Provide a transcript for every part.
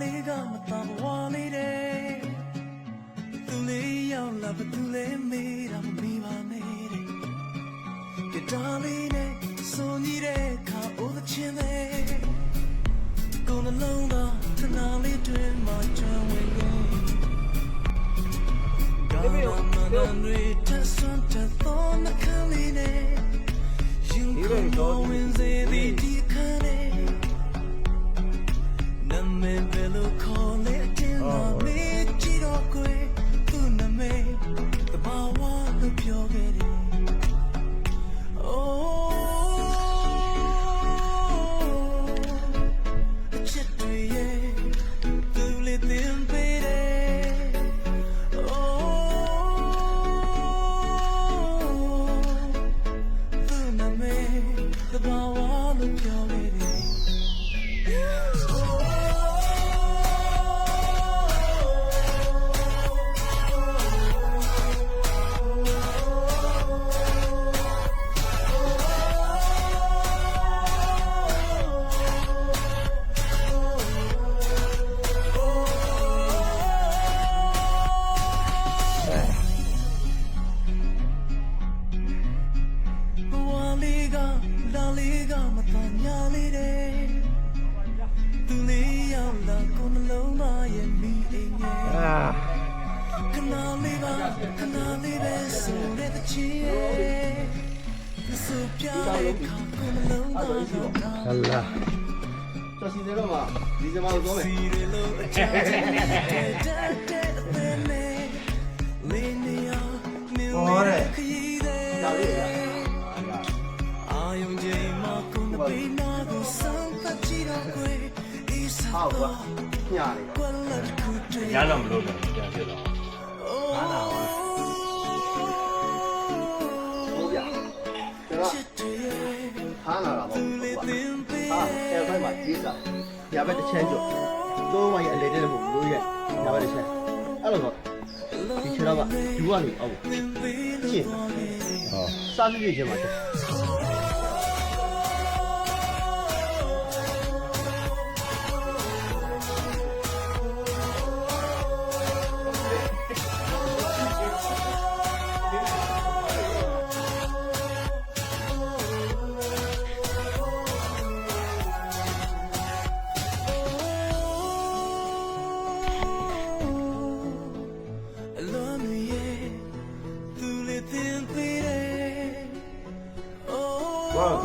လေးကမတဘဝလေးတဲ့သူလေးရောက်လာဘသူလေးမေးတာမမိပါနဲ့တဲ့ကတားလေးနဲ့စွန်ကြီးတဲ့ခါအိုးသချင်းတဲ့ကိုယ်နှလုံးသားခဏလေးတွင်မှချမ်းဝင်ခဲ့ God, I'm not hungry, just want to throw the calling. You come going, say the decane. ဟလာကျော်စီတဲ့တော့မှဒီဇင်ဘာကိုသွားမယ်စီရလို့အချမ်းတဲ့တဲ့တဲ့နဲ့လေးနေရမြူရဲ့ခရီးတဲ့ဒါလေးရအာယုံချိန်မှာကိုယ်မပေးနာကိုစမ်းသပ်ကြည့်တော့ကွယ်ဤစဟောက်ကွာပါညနေကွယ်လက်ခုတည်းရတော့မလို့လည်းပြန်ဖြစ်တော့ ညာဘက်တစ်ချမ်းကျော်တော့မှရအလေတဲ့ပုံလို့ရညာဘက်တစ်ချမ်းအဲ့လိုတော့ဒီခြေတော့ကယူကနေအောက်သင်ပေးရှင်းလို့လေဟောစားစစ်ချင်းမှာတက်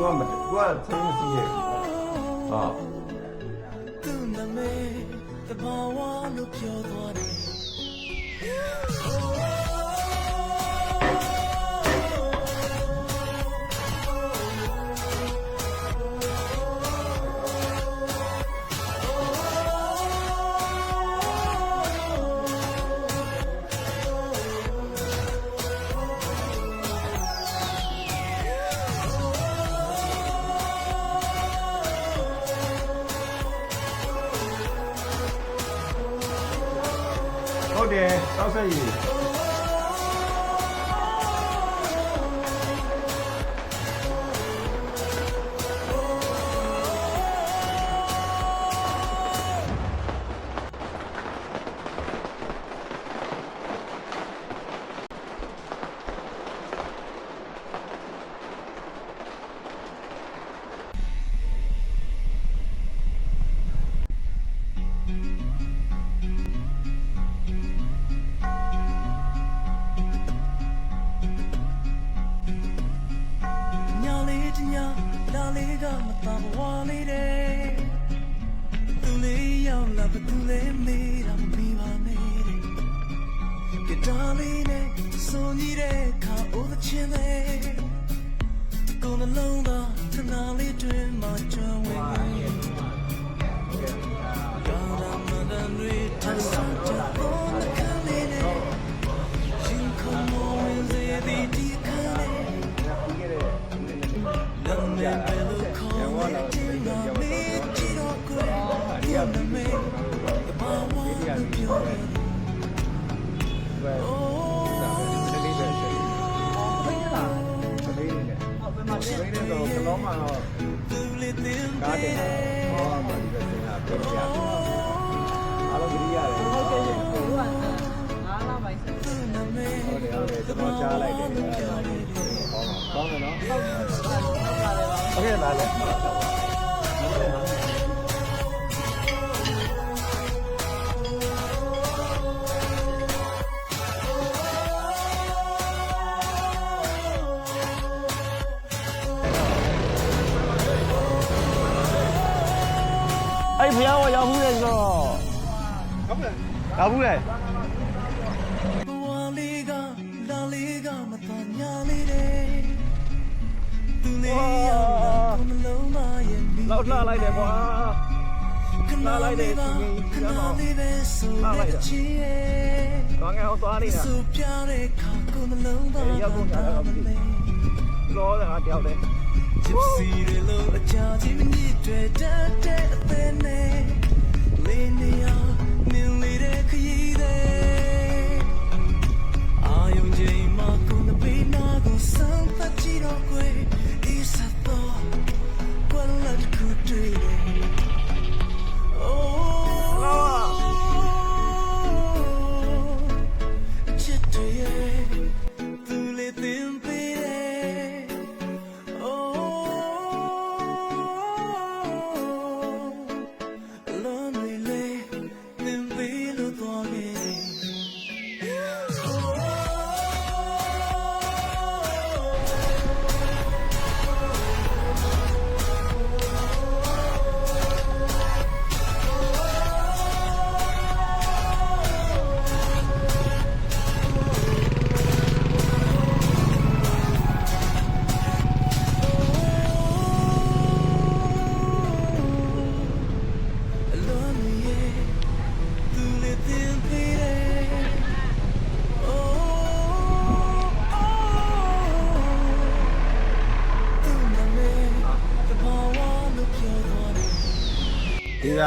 ကွာကွာမကွာသိမစီရဲ့ဟာသူနာမည်တဘာဝလို့ပြောသွားတယ် တယ် ကတားလေးနဲ့စွန်ကြီးတဲ့ခါအိုးသချင်းတဲ့ကိုယ်နှလုံးသားခဏလေးတွင်မှချမ်းဝင်ခဲ့ God, I'm not hungry, just want to throw the calling. You come on, say the decane. Name bello call တော့ကားတင်တာဟောမှာဒီကစင်တာပြပြအားလုံးကြည့်ရတယ်ဟုတ်ကဲ့ဟုတ်ကဲ့ငါးလပိုင်းဆက်ဟုတ်တယ်ဟုတ်တယ်ကျွန်တော်ကြားလိုက်တယ်ဟောကောင်းတယ်နော်ဟုတ်ပါတယ်ပါโอเคပါလေ ကိုနှလုံးမရဲ့မိလောက်လှလိုက်တယ်ကွာခဏလေးပဲခဏလေးပဲဆိုတဲ့ချီရဲ့ကောင်းငယ်အောင်သွားနေတာဆိုပြတဲ့ခါကိုနှလုံးသားကမလဲလောတယ်ဟာတယောက်တည်းချစ်စီရလို့အချာချင်းမြစ်တွေတတ်တဲ့အသေးနဲ့လေးနေ အောင်မြ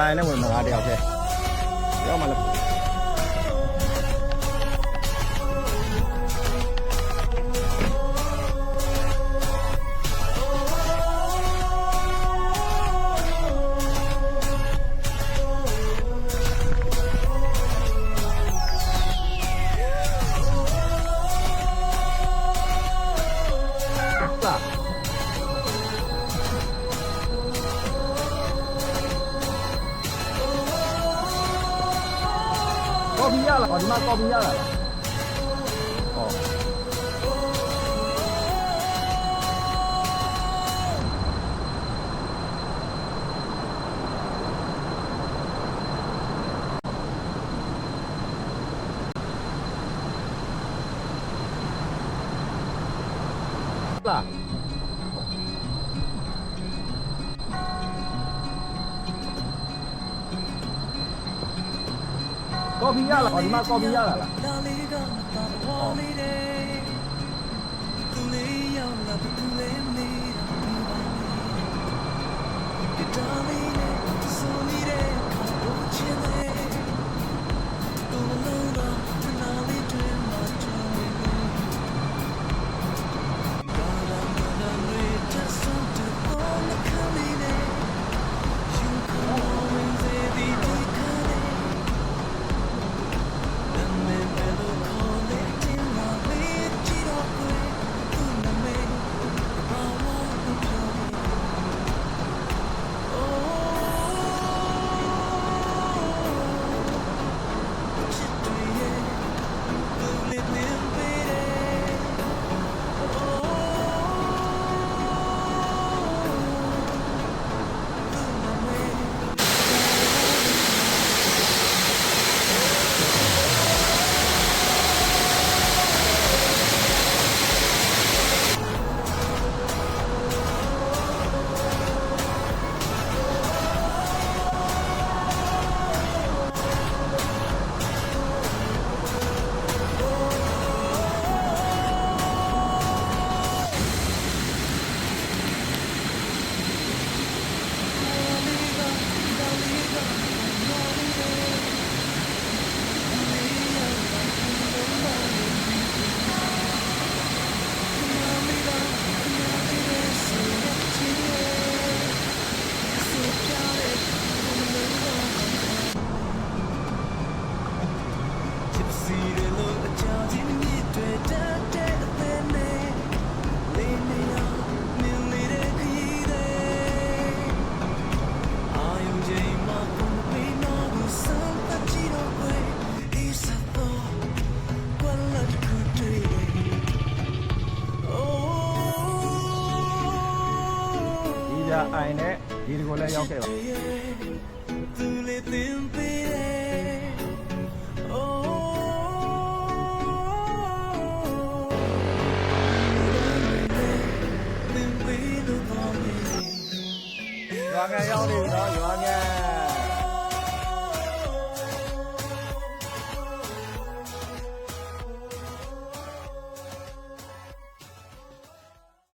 ဒီဇိုင်းနဲ့ဝင်မကားတယောက်တည်းရောက်မှလည်းလာ ကော်ဖီရလားဒီမှာကော်ဖီရလားဟောလာ ကော်ဖီရလားဒီမှာကော်ဖီရလား La liga mata walide. ရောက်ခဲ့ပါသူလေးသင်ပေးတယ် Oh သင်ပေးလို့ကောင်းတယ်ရွာငံရောက်နေပြီနော်ရွာ